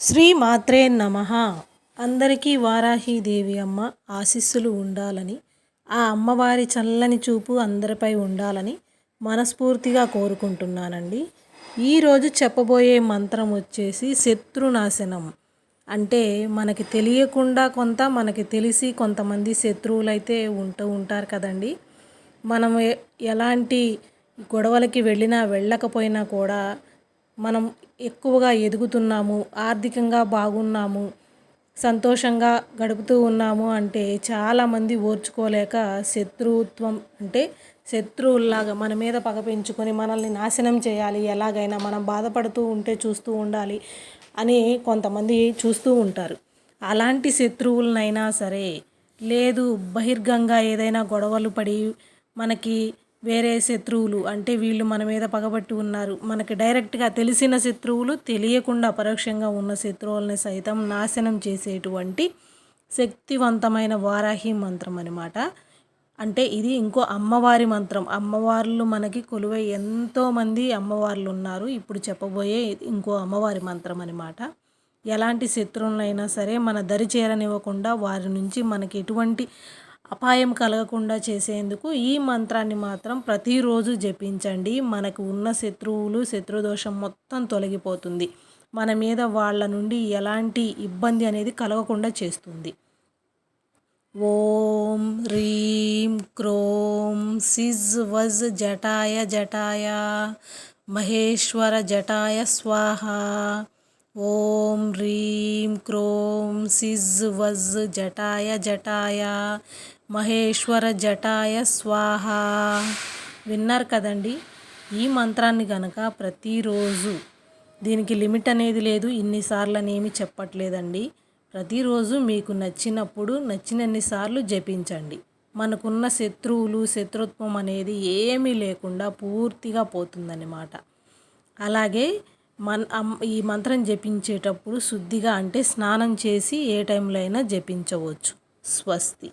శ్రీ మాత్రే నమ. అందరికీ వారాహీదేవి అమ్మ ఆశీస్సులు ఉండాలని ఆ అమ్మవారి చల్లని చూపు అందరిపై ఉండాలని మనస్ఫూర్తిగా కోరుకుంటున్నానండి. ఈరోజు చెప్పబోయే మంత్రం వచ్చేసి శత్రునాశనం. అంటే మనకి తెలియకుండా కొంత మనకి తెలిసి కొంతమంది శత్రువులు అయితే ఉంటూ ఉంటారు కదండి. మనం ఎలాంటి గొడవలకి వెళ్ళినా వెళ్ళకపోయినా కూడా మనం ఎక్కువగా ఎదుగుతున్నాము ఆర్థికంగా బాగున్నాము సంతోషంగా గడుపుతూ ఉన్నాము అంటే చాలామంది ఓర్చుకోలేక శత్రుత్వం అంటే శత్రువుల్లాగా మన మీద పగ పెంచుకొని మనల్ని నాశనం చేయాలి ఎలాగైనా మనం బాధపడుతూ ఉంటే చూస్తూ ఉండాలి అని కొంతమంది చూస్తూ ఉంటారు. అలాంటి శత్రువులనైనా సరే లేదు బహిర్గంగా ఏదైనా గొడవలు పడి మనకి వేరే శత్రువులు అంటే వీళ్ళు మన మీద పగబట్టి ఉన్నారు. మనకి డైరెక్ట్గా తెలిసిన శత్రువులు తెలియకుండా పరోక్షంగా ఉన్న శత్రువులని సైతం నాశనం చేసేటువంటి శక్తివంతమైన వారాహి మంత్రం అనమాట అంటే ఇది ఇంకో అమ్మవారి మంత్రం. అమ్మవార్లు మనకి కొలువై ఎంతోమంది అమ్మవార్లు ఉన్నారు. ఇప్పుడు చెప్పబోయే ఇంకో అమ్మవారి మంత్రం అనమాట ఎలాంటి శత్రువులైనా సరే మన దరి చేరనివ్వకుండా వారి నుంచి మనకి ఎటువంటి అపాయం కలగకుండా చేసేందుకు ఈ మంత్రాన్ని మాత్రం ప్రతిరోజు జపించండి. మనకు ఉన్న శత్రువులు శత్రుదోషం మొత్తం తొలగిపోతుంది. మన మీద వాళ్ళ నుండి ఎలాంటి ఇబ్బంది అనేది కలగకుండా చేస్తుంది. ఓం హ్రీం క్రోం సిజ్ వజ్ జటాయ జటాయ మహేశ్వర జటాయ స్వాహ. ఓం హ్రీం క్రోం సిజ్ వజ్ జటాయ జటాయ మహేశ్వర జటాయ స్వాహ. విన్నారు కదండి? ఈ మంత్రాన్ని కనుక ప్రతిరోజు దీనికి లిమిట్ అనేది లేదు ఇన్నిసార్లు అనేమి చెప్పట్లేదండి. ప్రతిరోజు మీకు నచ్చినప్పుడు నచ్చినన్నిసార్లు జపించండి. మనకున్న శత్రువులు శత్రుత్వం అనేది ఏమీ లేకుండా పూర్తిగా పోతుందన్నమాట. అలాగే మన ఈ మంత్రం జపించేటప్పుడు శుద్ధిగా అంటే స్నానం చేసి ఏ టైంలో అయినా జపించవచ్చు. స్వస్తి.